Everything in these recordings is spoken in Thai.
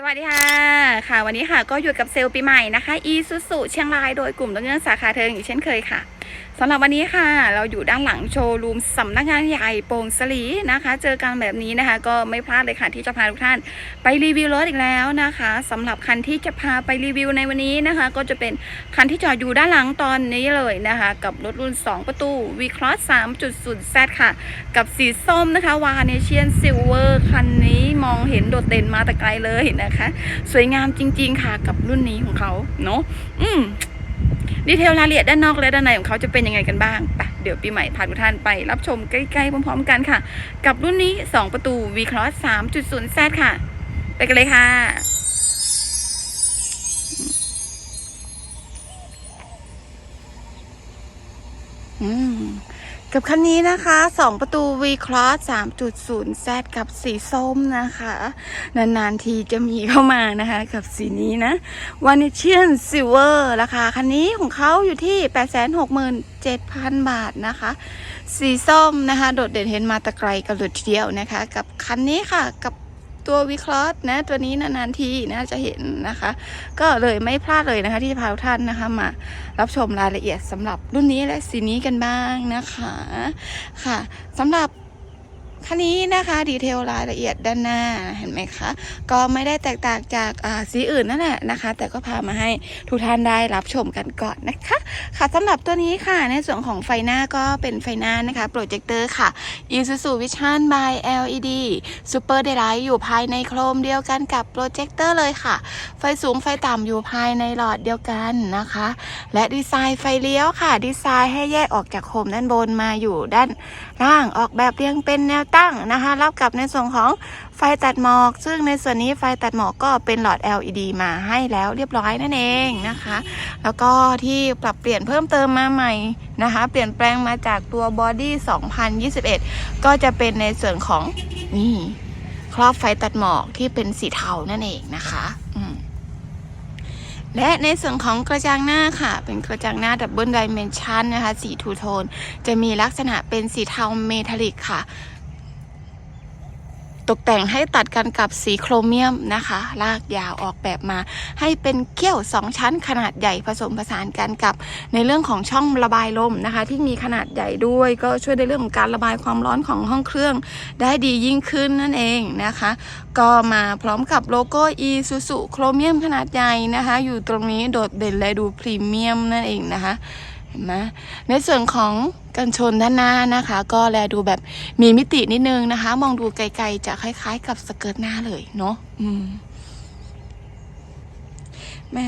สวัสดีค่ะค่ะ วันนี้ค่ะก็อยู่กับเซลล์ปีใหม่นะคะ อีซูซูเชียงรายโดยกลุ่มต้นเงื่อนสาขาเทิงอีกเช่นเคยค่ะ สำหรับวันนี้ค่ะ เราอยู่ด้านหลังโชว์รูมสำนักงานใหญ่โป่งสลีนะคะ เจอกันแบบนี้นะคะ ก็ไม่พลาดเลยค่ะที่จะพาทุกท่าน ไปรีวิวรถอีกแล้วนะคะสำหรับคันที่จะพาไปรีวิวในวันนี้นะคะ ก็จะเป็นคันที่จอดอยู่ด้านหลังตอนนี้เลยนะคะ กับรถรุ่น 2 ประตู V Cross 3.0 Z ค่ะ กับสีส้มนะคะวาเนเชียนซิลเวอร์คันนี้มองเห็นโดดเด่นมาแต่ไกลเลยนะคะ สวยงามจริง ๆ ค่ะกับรุ่นนี้ของเขาเนาะอืม ดีเทลรายละเอียดด้านนอกและด้านในของเขาจะเป็นยังไงกันบ้างไปเดี๋ยวปีใหม่พาทุกท่านไปรับชมใกล้ๆพร้อมๆกันค่ะ กับรุ่นนี้ 2 ประตู V Cross 3.0 Z ค่ะ ไปกันเลยค่ะ อืม กับคันนี้นะคะ 2 ประตู V Cross 3.0 Z กับสีส้มนะคะ นานๆทีจะมีเข้ามานะคะ กับสีนี้นะ v a n i t i a n Silver ราคาคันนี้ของเขาอยู่ที่ 867,000 บาทนะคะ สีส้มนะคะ โดดเด่นเห็นมาตะไกลกันหลยทีเดียวนะคะ กับคันนี้ค่ะกับ ตัววิเคราะห์นะ ตัวนี้นานๆทีนะจะเห็นนะคะ ก็เลยไม่พลาดเลยนะคะ ที่จะพาทุกท่านนะคะมารับชมรายละเอียดสำหรับรุ่นนี้และสีนี้กันบ้างนะคะค่ะสำหรับ คันนี้นะคะดีเทลรายละเอียดด้านหน้าเห็นไหมคะก็ไม่ได้แตกต่างจากาสีอื่นนั่นแหละนะคะ แต่ก็พามาให้ทุกท่านได้รับชมกันก่อนนะคะ ค่ะสำหรับตัวนี้ค่ะในส่วนของไฟหน้าก็เป็นไฟหน้านะคะโปรเจคเตอร์ค่ะ Isuzu Vision by LED Super Daylight อยู่ภายในโครมเดียวกันกับโปรเจคเตอร์เลยค่ะ ไฟสูงไฟต่ำอยู่ภายในหลอดเดียวกันนะคะ และดีไซน์ไฟเลี้ยวค่ะ ดีไซน์ให้แยกออกจากโคมด้านบนมาอยู่ด้าน ล่างออกแบบเรียงเป็นแนวตั้งนะคะรับกับในส่วนของไฟตัดหมอก ซึ่งในส่วนนี้ไฟตัดหมอกก็เป็นหลอด LED มาให้แล้วเรียบร้อยนั่นเองนะคะ แล้วก็ที่ปรับเปลี่ยนเพิ่มเติมมาใหม่นะคะ เปลี่ยนแปลงมาจากตัวบอดี้2021 ก็จะเป็นในส่วนของนี่ครอบไฟตัดหมอกที่เป็นสีเทานั่นเองนะคะอื และในส่วนของกระจังหน้าค่ะ เป็นกระจังหน้าดับเบิลไดเมนชันนะคะ สีทูโทน จะมีลักษณะเป็นสีเทาเมทัลลิกค่ะ ตกแต่งให้ตัดกันกับสีโครเมียมนะคะ ลากยาวออกแบบมา ให้เป็นเกี้ยวสองชั้นขนาดใหญ่ผสมผสานกันกับ ในเรื่องของช่องระบายลมนะคะ ที่มีขนาดใหญ่ด้วยก็ช่วยในเรื่องของการระบายความร้อนของห้องเครื่อง ได้ดียิ่งขึ้นนั่นเองนะคะ ก็มาพร้อมกับโลโก้ Isuzu โครเมียมขนาดใหญ่นะคะ อยู่ตรงนี้โดดเด่นและดูพรีเมียมนั่นเองนะคะ เห็นไหมในส่วนของกันชนด้านหน้านะคะ ก็แลดูแบบมีมิตินิดนึงนะคะ มองดูไกลๆจะคล้าย ๆ กับสเกิร์ตหน้าเลยเนาะอืมแม่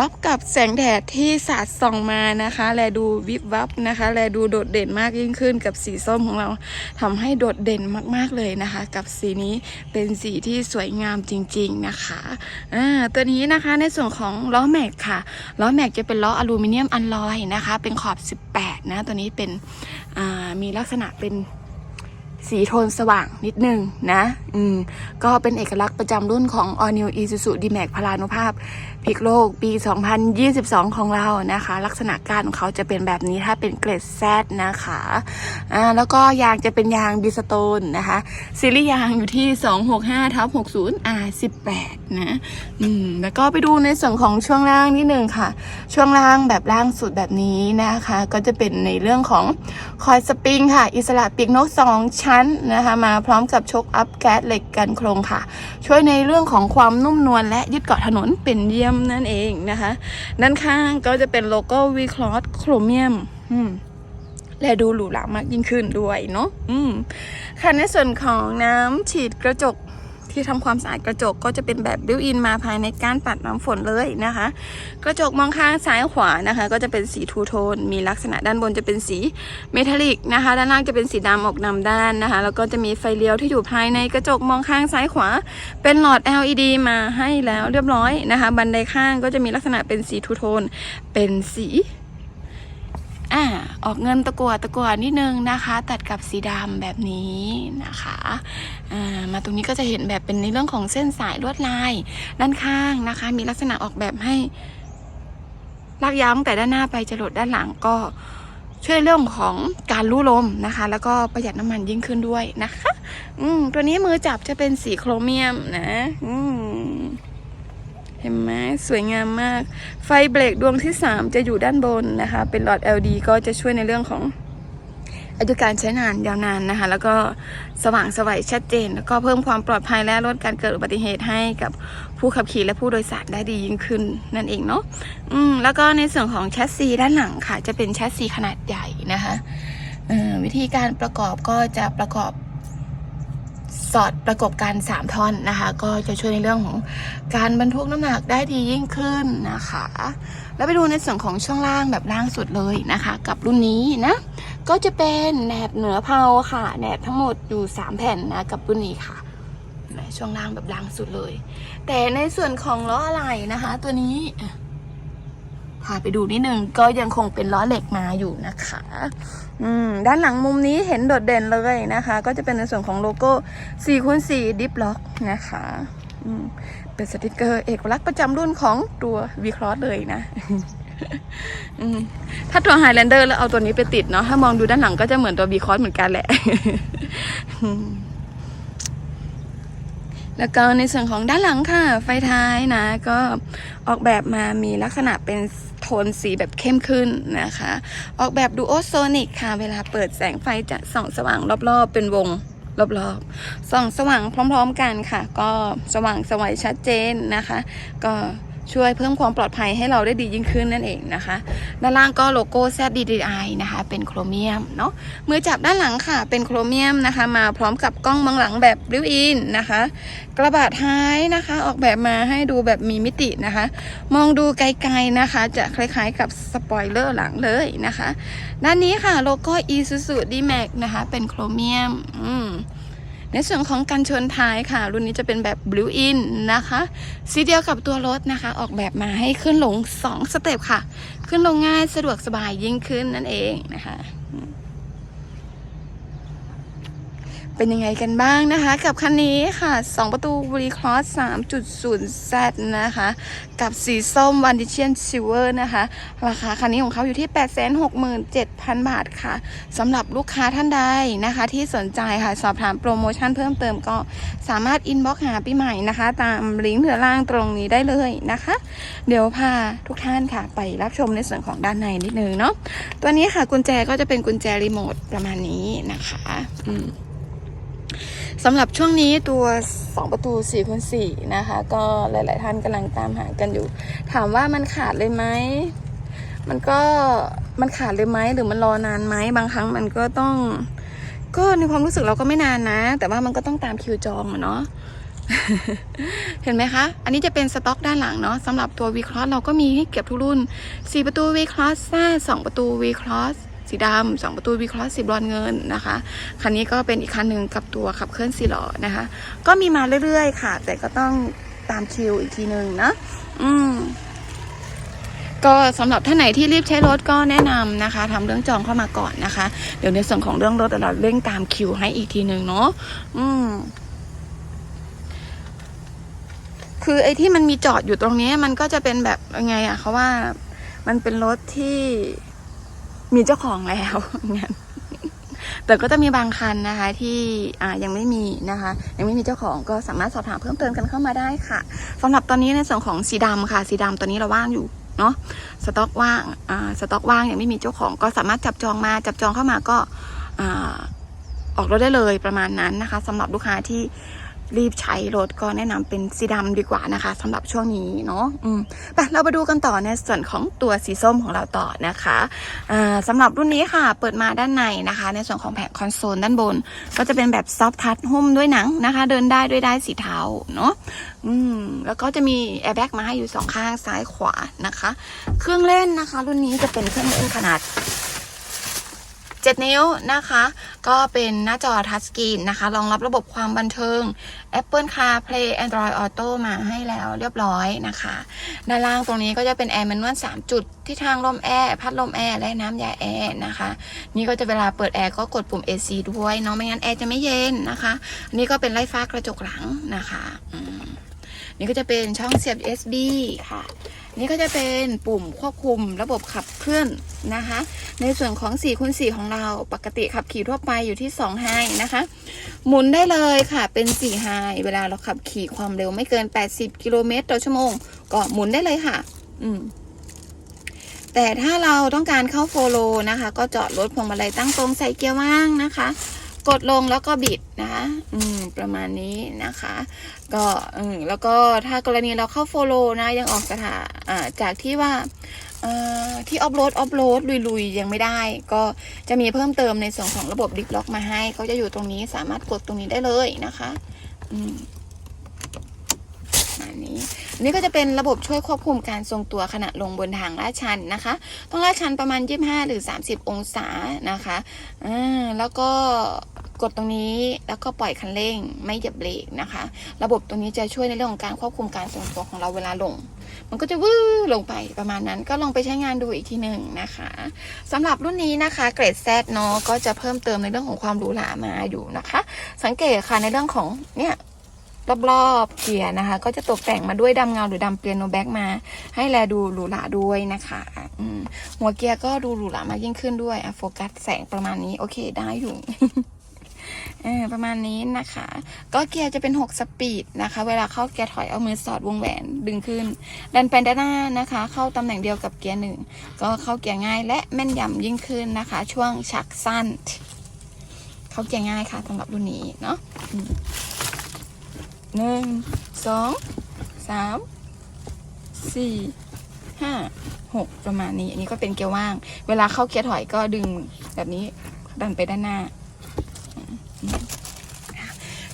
รับกับแสงแดดที่สาดส่องมานะคะ แลดูวิบวับนะคะ แลดูโดดเด่นมากยิ่งขึ้นกับสีส้มของเราทำให้โดดเด่นมากๆเลยนะคะ กับสีนี้เป็นสีที่สวยงามจริง ๆนะคะอ่าตัวนี้นะคะในส่วนของล้อแม็กค่ะล้อแม็กจะเป็นล้ออลูมิเนียมอัลลอยนะคะ เป็นขอบ 18 นะ ตัวนี้เป็นอ่ามีลักษณะเป็น สีโทนสว่างนิดนึงนะ อืม ก็เป็นเอกลักษณ์ประจำรุ่นของ All New Isuzu D-Max พลานุภาพพิกโลกปี 2022 ของเรานะคะ ลักษณะการของเขาจะเป็นแบบนี้ถ้าเป็นเกรด Z นะคะอ่าแล้วก็ยางจะเป็นยางบิสโตนนะคะ ซีรีส์ยางอยู่ที่ 265ทับ60 R18 นะอืมแล้วก็ไปดูในส่วนของช่วงล่างนิดนึงค่ะ ช่วงล่างแบบล่างสุดแบบนี้นะคะ ก็จะเป็นในเรื่องของคอยสปริงค่ะ อิสระปีกนกสองชั้นนะคะ มาพร้อมกับชกอัพแก๊สเหล็กกันโครงค่ะ ช่วยในเรื่องของความนุ่มนวลและยึดเกาะถนนเป็นเยี่ยมนั่นเองนะคะ ด้านข้างก็จะเป็นโลโก้วีคลอสโครเมียมและดูหรูหรามากยิ่งขึ้นด้วยเนาะค่ะในส่วนของน้ำฉีดกระจก ที่ทำความสะอาดกระจกก็จะเป็นแบบบิวอินมาภายในกานปัดน้ำฝนเลยนะคะ กระจกมองข้างซ้ายขวานะคะ ก็จะเป็นสีทูโทน มีลักษณะด้านบนจะเป็นสีเมทัลลิกนะคะ ด้านล่างจะเป็นสีดำออกนำด้านนะคะ แล้วก็จะมีไฟเลี้ยวที่อยู่ภายในกระจกมองข้างซ้ายขวา เป็นหลอด LED มาให้แล้วเรียบร้อยนะคะ บันไดข้างก็จะมีลักษณะเป็นสีทูโทน เป็นสี อ่าออกเงินตะกัวตะกัวนิดนึงนะคะ ตัดกับสีดำแบบนี้นะคะอ่ามาตรงนี้ก็จะเห็นแบบเป็นในเรื่องของเส้นสายลวดลายด้านข้างนะคะ มีลักษณะออกแบบให้ลากยาวตั้งแต่ด้านหน้าไปจรดด้านหลังก็ช่วยเรื่องของการรู้ลมนะคะ แล้วก็ประหยัดน้ำมันยิ่งขึ้นด้วยนะคะ อืมตัวนี้มือจับจะเป็นสีโครเมียมนะ อืม เห็นไหมสวยงามมาก ไฟเบรกดวงที่ 3 จะอยู่ด้านบนนะคะ เป็นหลอด LED ก็จะช่วยในเรื่องของอายุการใช้งานยาวนานนะคะ แล้วก็สว่างสวัยชัดเจน แล้วก็เพิ่มความปลอดภัยและลดการเกิดอุบัติเหตุให้กับผู้ขับขี่และผู้โดยสารได้ดียิ่งขึ้นนั่นเองเนาะอืมแล้วก็ในส่วนของแชสซีด้านหลังค่ะ จะเป็นแชสซีขนาดใหญ่นะคะเอ่อวิธีการประกอบก็จะประกอบ สอดประกบกัน3ท่อนนะคะ ก็จะช่วยในเรื่องของการบรรทุกน้ำหนักได้ดียิ่งขึ้นนะคะ แล้วไปดูในส่วนของช่วงล่างแบบล่างสุดเลยนะคะ กับรุ่นนี้นะก็จะเป็นแหนบเหนือเพลาค่ะแหนบทั้งหมดอยู่ 3 แผ่นนะกับรุ่นนี้ค่ะในช่วงล่างแบบล่างสุดเลย แต่ในส่วนของล้ออะไหล่นะคะ ตัวนี้ พาไปดูนิดนึงก็ยังคงเป็นล้อเหล็กมาอยู่นะคะ อืมด้านหลังมุมนี้เห็นโดดเด่นเลยนะคะ ก็จะเป็นในส่วนของโลโก้4คูณ4ดิฟล็อกนะคะอืมเป็นสติกเกอร์เอกลักษณ์ประจำรุ่นของตัววีครอสเลยนะอืมถ้าตัว Highlander แล้วเอาตัวนี้ไปติดเนาะถ้ามองดูด้านหลังก็จะเหมือนตัววีคอสเหมือนกันแหละ แล้วก็ในส่วนของด้านหลังค่ะ ไฟท้ายนะ ก็ออกแบบมามีลักษณะเป็น โทนสีแบบเข้มขึ้นนะคะ ออกแบบดูโอโซนิกค่ะ เวลาเปิดแสงไฟจะส่องสว่างรอบๆ เป็นวงรอบๆส่องสว่างพร้อม ๆ กันค่ะ ก็สว่างสวัยชัดเจนนะคะ ก็ ช่วยเพิ่มความปลอดภัยให้เราได้ดียิ่งขึ้นนั่นเองนะคะ ด้านล่างก็โลโก้ ZDDI นะคะ เป็นโครเมียมเนาะมือจับด้านหลังค่ะ เป็นโครเมียมนะคะ มาพร้อมกับกล้องมองหลังแบบริวอินนะคะ กระบะท้ายนะคะ ออกแบบมาให้ดูแบบมีมิตินะคะ มองดูไกลๆนะคะ จะคล้ายๆกับสปอยเลอร์หลังเลยนะคะ ด้านนี้ค่ะโลโก้ Isuzu D-Max นะคะ เป็นโครเมียม อืม ในส่วนของกันชนท้ายค่ะ รุ่นนี้จะเป็นแบบ Blue In นะคะสีเดียวกับตัวรถนะคะ ออกแบบมาให้ขึ้นลง 2 สเต็ปค่ะ ขึ้นลงง่ายสะดวกสบายยิ่งขึ้นนั่นเองนะคะ เป็นยังไงกันบ้างนะคะ กับคันนี้ค่ะ 2 ประตู v ีครอส3.0 Z นะคะ กับสีส้มวันดิเชียนซิลเวอร์นะคะ ราคาคันนี้ของเขาอยู่ที่ 867,000 บาทค่ะสำหรับลูกค้าท่านใดนะคะ ที่สนใจค่ะ สอบถามโปรโมชั่นเพิ่มเติมก็สามารถอินบ็อกหาปีใหม่นะคะ ตามลิงก์เหนือล่างตรงนี้ได้เลยนะคะ เดี๋ยวพาทุกท่านค่ะ ไปรับชมในส่วนของด้านในนิดนึงเนาะตัวนี้ค่ะกุญแจก็จะเป็นกุญแจรีโมทประมาณนี้นะคะ อืม สำหรับช่วงนี้ตัว 2 ประตู4คูณ4นะคะ ก็หลาย ๆ ท่านกำลังตามหากันอยู่ ถามว่ามันขาดเลยไหมมันก็มันขาดเลยไหมหรือมันรอนานไหมบางครั้งมันก็ต้อง ก็ในความรู้สึกเราก็ไม่นานนะ แต่ว่ามันก็ต้องตามคิวจองอะเนาะเห็นไหมคะ อันนี้จะเป็นสต็อกด้านหลังเนาะสำหรับตัว V Cross เราก็มีให้เก็บทุกรุ่น 4 ประตู V Cross แซ่2ประตู V Cross สี สีดำ2ประตู V Cross สีบรอนเงินนะคะ คันนี้ก็เป็นอีกคันหนึ่งกับตัวขับเคลื่อนสี่ล้อนะคะ ก็มีมาเรื่อยๆ ค่ะ แต่ก็ต้องตามคิวอีกทีหนึ่งนะอืมก็สำหรับท่านไหนที่รีบใช้รถก็แนะนำนะคะทำเรื่องจองเข้ามาก่อนนะคะ เดี๋ยวในส่วนของเรื่องรถเราเร่งตามคิวให้อีกทีหนึ่งเนาะอืมคือไอ้ที่มันมีจอดอยู่ตรงนี้มันก็จะเป็นแบบยังไงอะเขาว่ามันเป็นรถที่ มีเจ้าของแล้วงั้นแต่ก็จะมีบางคันนะคะที่ยังไม่มีนะคะ ยังไม่มีเจ้าของก็สามารถสอบถามเพิ่มเติมกันเข้ามาได้ค่ะสำหรับตอนนี้ในส่วนของสีดำค่ะ สีดำตัวนี้เราว่างอยู่เนาะสต็อกว่างสต็อกว่างยังไม่มีเจ้าของ ก็สามารถจับจองมาจับจองเข้ามาก็ออกรถได้เลยประมาณนั้นนะคะสำหรับลูกค้าที่ รีบใช้รถก็แนะนำเป็นสีดำดีกว่านะคะสำหรับช่วงนี้เนาะอืมไปเราไปดูกันต่อในส่วนของตัวสีส้มของเราต่อนะคะอ่าสำหรับรุ่นนี้ค่ะเปิดมาด้านในนะคะ ในส่วนของแผงคอนโซลด้านบน ก็จะเป็นแบบซอฟทัชหุ้มด้วยหนังนะคะ เดินได้ด้วยได้สีเทาเนาะอืมแล้วก็จะมีแอร์แบ็กมาให้อยู่สองข้างซ้ายขวานะคะ เครื่องเล่นนะคะ รุ่นนี้จะเป็นเครื่องเล่นขนาด 7 นิ้วนะคะ ก็เป็นหน้าจอทัชสกรีนนะคะรองรับระบบความบันเทิง Apple CarPlay Android Auto มาให้แล้วเรียบร้อยนะคะ ด้านล่างตรงนี้ก็จะเป็นแอร์แมนนวล3จุดที่ทางลมแอร์พัดลมแอร์และน้ำยาแอร์นะคะ นี่ก็จะเวลาเปิดแอร์ก็กดปุ่ม AC ด้วยเนาะไม่งั้นแอร์จะไม่เย็นนะคะอันนี้ก็เป็นไล่ฟ้ากระจกหลังนะคะ นี่ก็จะเป็นช่องเสียบ USB ค่ะ นี่ก็จะเป็นปุ่มควบคุมระบบขับเคลื่อนนะคะ ในส่วนของ4คูณ4ของเราปกติขับขี่ทั่วไปอยู่ที่2ไฮนะคะ หมุนได้เลยค่ะเป็น4ไฮเวลาเราขับขี่ความเร็วไม่เกิน 80 กิโลเมตรต่อชั่วโมง ก็หมุนได้เลยค่ะ อืมแต่ถ้าเราต้องการเข้าโฟโลนะคะ ก็จอดรถพวงมาลัยตั้งตรงใส่เกียร์ว่างนะคะ กดลงแล้วก็บิดนะคะ อืม ประมาณนี้นะคะ ก็อืมแล้วก็ถ้ากรณีเราเข้าโฟโลนะยังออกสถาอ่าจากที่ว่าเอ่อที่ออฟโรดออฟโรดลุยๆ ยังไม่ได้ ก็จะมีเพิ่มเติมในส่วนของระบบดิฟล็อกมาให้ก็จะอยู่ตรงนี้สามารถกดตรงนี้ได้เลยนะคะอืมอันนี้อันนี้ก็จะเป็นระบบช่วยควบคุมการทรงตัวขณะลงบนทางลาดชันนะคะ ต้องลาดชันประมาณ 25 หรือ 30 องศานะคะอ่าแล้วก็ กดตรงนี้แล้วก็ปล่อยคันเร่งไม่เหยียบเบรกนะคะ ระบบตรงนี้จะช่วยในเรื่องของการควบคุมการทรงตัวของเราเวลาลง มันก็จะวื้อลงไปประมาณนั้น ก็ลองไปใช้งานดูอีกทีหนึ่งนะคะสำหรับรุ่นนี้นะคะเกรดแซดเนาะก็จะเพิ่มเติมในเรื่องของความหรูหรามาอยู่นะคะ สังเกตค่ะในเรื่องของเนี่ยรอบๆเกียร์นะคะ ก็จะตกแต่งมาด้วยดำเงาหรือดำเปียโนแบ็กมา ให้แลดูหรูหราด้วยนะคะอืหัวเกียร์ก็ดูหรูหรามากยิ่งขึ้นด้วยโฟกัสแสงประมาณนี้โอเคได้อยู่ ประมาณนี้นะคะ ก็เกียร์จะเป็น 6 สปีดนะคะ เวลาเข้าเกียร์ถอยเอามือสอดวงแหวนดึงขึ้น ดันไปด้านหน้านะคะ เข้าตำแหน่งเดียวกับเกียร์หนึ่งก็เข้าเกียร์ง่ายและแม่นยำยิ่งขึ้นนะคะ ช่วงชักสั้น เข้าเกียร์ง่ายค่ะสำหรับรุ่นนี้เนาะหนึ่งสองสามสี่ห้าหกประมาณนี้ อันนี้ก็เป็นเกียร์ว่าง เวลาเข้าเกียร์ถอยก็ดึงแบบนี้ดันไปด้านหน้า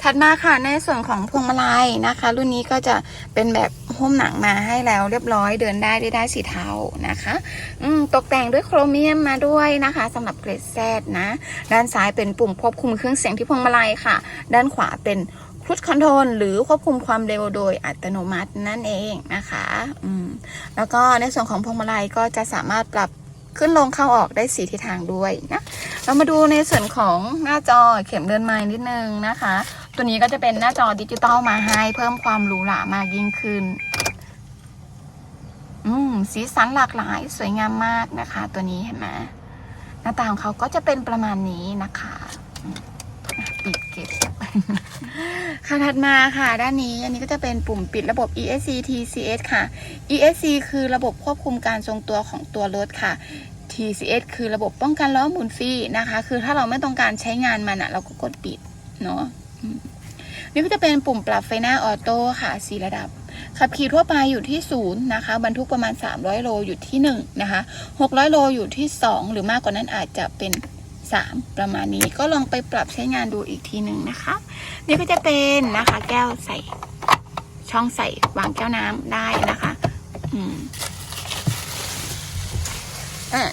ถัดมาค่ะในส่วนของพวงมาลัยนะคะ รุ่นนี้ก็จะเป็นแบบหุ้มหนังมาให้แล้วเรียบร้อยเดินได้ได้ได้สีเทานะคะอืมตกแต่งด้วยโครเมียมมาด้วยนะคะสำหรับเกรดแซดนะ ด้านซ้ายเป็นปุ่มควบคุมเครื่องเสียงที่พวงมาลัยค่ะ ด้านขวาเป็นพุชคอนโทรลหรือควบคุมความเร็วโดยอัตโนมัตินั่นเองนะคะอืมแล้วก็ในส่วนของพวงมาลัยก็จะสามารถปรับขึ้นลงเข้าออกได้สีทิศทางด้วยนะ เรามาดูในส่วนของหน้าจอเข็มเดินไม้นิดนึงนะคะ ตัวนี้ก็จะเป็นหน้าจอดิจิตอลมาให้เพิ่มความหรูหรามากยิ่งขึ้น อืมสีสันหลากหลายสวยงามมากนะคะ ตัวนี้เห็นไหมหน้าตาของเขาก็จะเป็นประมาณนี้นะคะปิดเก็บค่ะถัดมาค่ะ ด้านนี้ อันนี้ก็จะเป็นปุ่มปิดระบบ ESC TCS ค่ะ ESC คือระบบควบคุมการทรงตัวของตัวรถค่ะ TCS คือระบบป้องกันล้อหมุนฟรีนะคะ คือถ้าเราไม่ต้องการใช้งานมันอะเราก็กดปิดเนาะ นี่ก็จะเป็นปุ่มปรับไฟหน้าออโต้ค่ะสีระดับ ขับขี่ทั่วไปอยู่ที่ศูนย์นะคะ บรรทุกประมาณ 300 โลอยู่ที่1นะคะ600 โลอยู่ที่ 2 หรือมากกว่านั้นอาจจะเป็น 3 ประมาณนี้ก็ลองไปปรับใช้งานดูอีกทีหนึ่งนะคะ นี่ก็จะเป็นนะคะแก้วใส่ช่องใส่วางแก้วน้ำได้นะคะอืม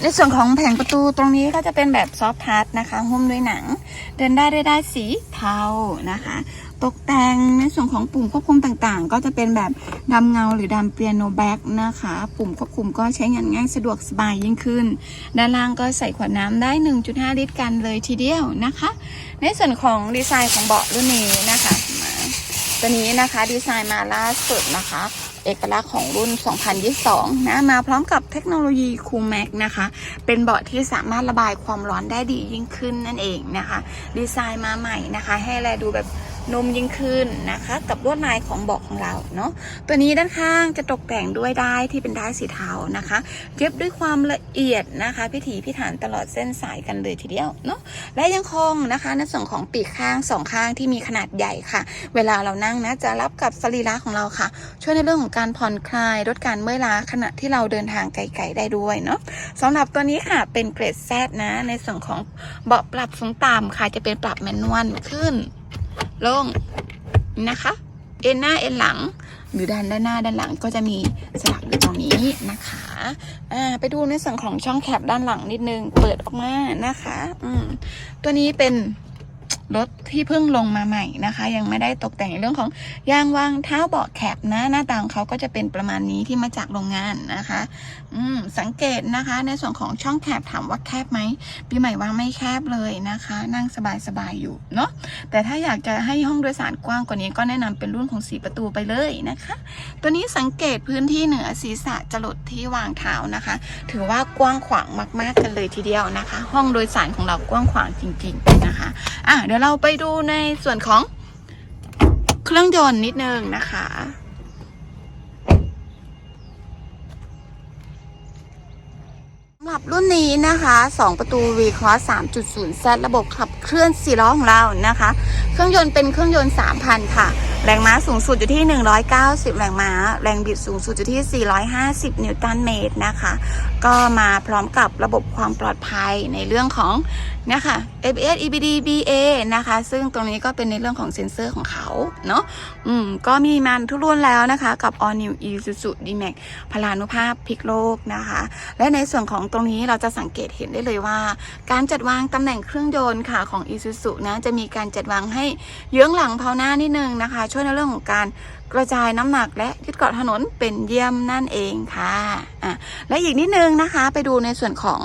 ในส่วนของแผงประตูตรงนี้ก็จะเป็นแบบซอฟต์ทัชนะคะหุ้มด้วยหนัง เดินได้ได้ได้สีเทานะคะ ตกแต่งในส่วนของปุ่มควบคุมต่างๆ ก็จะเป็นแบบดำเงาหรือดำเปียโนแบ็กนะคะ ปุ่มควบคุมก็ใช้งานง่ายสะดวกสบายยิ่งขึ้น ด้านล่างก็ใส่ขวดน้ำได้ 1.5 ลิตรกันเลยทีเดียวนะคะ ในส่วนของดีไซน์ของเบาะรุ่นนี้นะคะตัวนี้นะคะดีไซน์มาล่าสุดนะคะ เอกลักษณ์ของรุ่น 2022 นะ มาพร้อมกับเทคโนโลยี Cool Max นะคะ เป็นเบาะที่สามารถระบายความร้อนได้ดียิ่งขึ้นนั่นเองนะคะ ดีไซน์มาใหม่นะคะ ให้แลดูแบบ นุ่มยิ่งขึ้นนะคะ กับลวดลายของเบาะของเราเนาะตัวนี้ด้านข้างจะตกแต่งด้วยได้ายที่เป็นได้ายสีเทานะคะเย็บด้วยความละเอียดนะคะ พิถีพิถันตลอดเส้นสายกันเลยทีเดียวเนาะและยังคงนะคะในส่วนของปีกข้างสองข้างที่มีขนาดใหญ่ค่ะ เวลาเรานั่งนะจะรับกับสรีระของเราค่ะ ช่วยในเรื่องของการผ่อนคลายลดการเมื่อยล้าขณะที่เราเดินทางไกลๆได้ด้วยเนาะสำหรับตัวนี้ค่ะเป็นเกรดแซดนะในส่วนของเบาะปรับสูงต่ำค่ะจะเป็นปรับแมนนวลขึ้น ลงนะคะ เอ็นหน้าเอ็นหลัง หรือด้านด้านหน้าด้านหลังก็จะมีสลักอยู่ตรงนี้นะคะอ่าไปดูในส่วนของช่องแคปด้านหลังนิดนึง เปิดออกมานะคะ อืมตัวนี้เป็นรถที่เพิ่งลงมาใหม่นะคะ ยังไม่ได้ตกแต่งในเรื่องของยางวางเท้าเบาะแคบนะ หน้าต่างเขาก็จะเป็นประมาณนี้ที่มาจากโรงงานนะคะอืมสังเกตนะคะ ในส่วนของช่องแคบถามว่าแคบไหมปีใหม่ว่าไม่แคบเลยนะคะ นั่งสบายๆอยู่เนาะแต่ถ้าอยากจะให้ห้องโดยสารกว้างกว่านี้ก็แนะนำเป็นรุ่นของสีประตูไปเลยนะคะ ตัวนี้สังเกตพื้นที่เหนือศีรษะจรดที่วางเท้านะคะ ถือว่ากว้างขวางมากๆกันเลยทีเดียวนะคะ ห้องโดยสารของเรากว้างขวางจริง ๆนะคะอะเดี๋ยวเราไปดูในส่วนของเครื่องยนต์นิดนึงนะคะ สำ หรับรุ่นนี้นะคะ 2 ประตู V-Cross 3.0 Z ระบบขับเคลื่อน4ล้อของเรานะคะ เครื่องยนต์เป็นเครื่องยนต์ 3,000 ค่ะ แรงม้าสูงสุดอยู่ที่ 190 แรงม้า แรงบิดสูงสุดอยู่ที่ 450 นิวตันเมตรนะคะ ก็มาพร้อมกับระบบความปลอดภัยในเรื่องของเนี่ยค่ะ ABS EBD BA นะคะ ซึ่งตรงนี้ก็เป็นในเรื่องของเซ็นเซอร์ของเขาเนาะอืมก็มีมันทุกรุ่นแล้วนะคะ กับ All New Isuzu D-Max พลานุภาพพลิกโลกนะคะ และในส่วนของตรงนี้เราจะสังเกตเห็นได้เลยว่า การจัดวางตำแหน่งเครื่องยนต์ค่ะของ Isuzu นะจะมีการจัดวางให้เยื้องหลังเพาหน้านิดนึงนะคะ ช่วยในเรื่องของการกระจายน้ำหนักและยึดเกาะถนนเป็นเยี่ยมนั่นเองค่ะอะและอีกนิดนึงนะคะ ไปดูในส่วนของ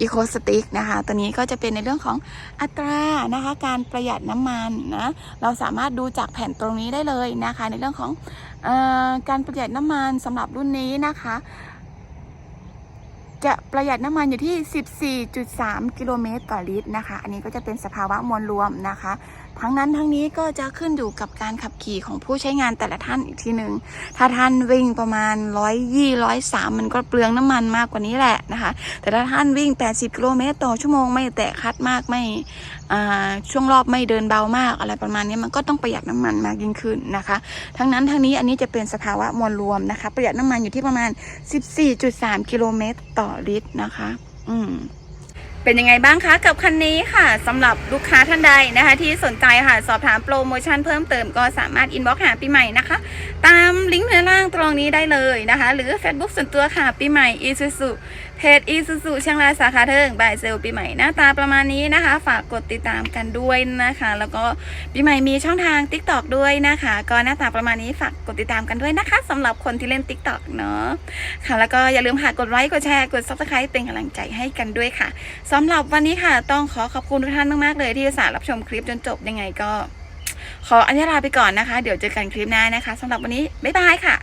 อีโคสติกนะคะตัวนี้ก็จะเป็นในเรื่องของอัตรานะคะ การประหยัดน้ำมันนะ เราสามารถดูจากแผ่นตรงนี้ได้เลยนะคะ ในเรื่องของออการประหยัดน้ำมันสำหรับรุ่นนี้นะคะ จะประหยัดน้ำมันอยู่ที่ 14.3 กิโลเมตรต่อลิตรนะคะ อันนี้ก็จะเป็นสภาวะมวลรวมนะคะ ทั้งนั้นทั้งนี้ก็จะขึ้นอยู่กับการขับขี่ของผู้ใช้งานแต่ละท่านอีกทีหนึ่งถ้าท่านวิ่งประมาณร้อยยี่ร้อยสามมันก็เปลืองน้ำมันมากกว่านี้แหละนะคะ แต่ถ้าท่านวิ่ง 80กิโลเมตรต่อชั่วโมงไม่แตะคัดมากไม่ช่วงรอบไม่เดินเบามากอะไรประมาณนี้มันก็ต้องประหยัดน้ำมันมากยิ่งขึ้นนะคะ ทั้งนั้นทั้งนี้อันนี้จะเป็นสภาวะมวลรวมนะคะ ประหยัดน้ำมันอยู่ที่ประมาณ 14.3กิโลเมตรต่อลิตรนะคะ อืม เป็นยังไงบ้างคะกับคันนี้ค่ะสำหรับลูกค้าท่านใดนะคะ ที่สนใจค่ะสอบถามโปรโมชั่นเพิ่มเติมก็สามารถอินบ็อกหาปีใหม่นะคะตามลิงก์ในล่างตรงนี้ได้เลยนะคะ หรือ Facebook ส่วนตัวค่ะ ปีใหม่อีซูซูเพจอีซูซูเชียงรายสาขาเทิงบายเซลปีใหม่หน้าตาประมาณนี้นะคะ ฝากกดติดตามกันด้วยนะคะ แล้วก็ปีใหม่มีช่องทาง Tik t o อกด้วยนะคะ ก็หน้าตาประมาณนี้ฝากกดติดตามกันด้วยนะคะสำหรับคนที่เล่น Tik t o อกเนาะค่ะ แล้วก็อย่าลืมค่ะกดไลค์กดแชร์กด Subscribe เป็นกำลังใจให้กันด้วยค่ะสำหรับวันนี้ค่ะ ต้องขอขอบคุณทุกท่านมากๆเลยที่สารับชมคลิปจนจบยังไงก็ ขออนุญาตลาไปก่อนนะคะ เดี๋ยวเจอกันคลิปหน้านะคะสำหรับวันนี้ บ๊ายบายค่ะ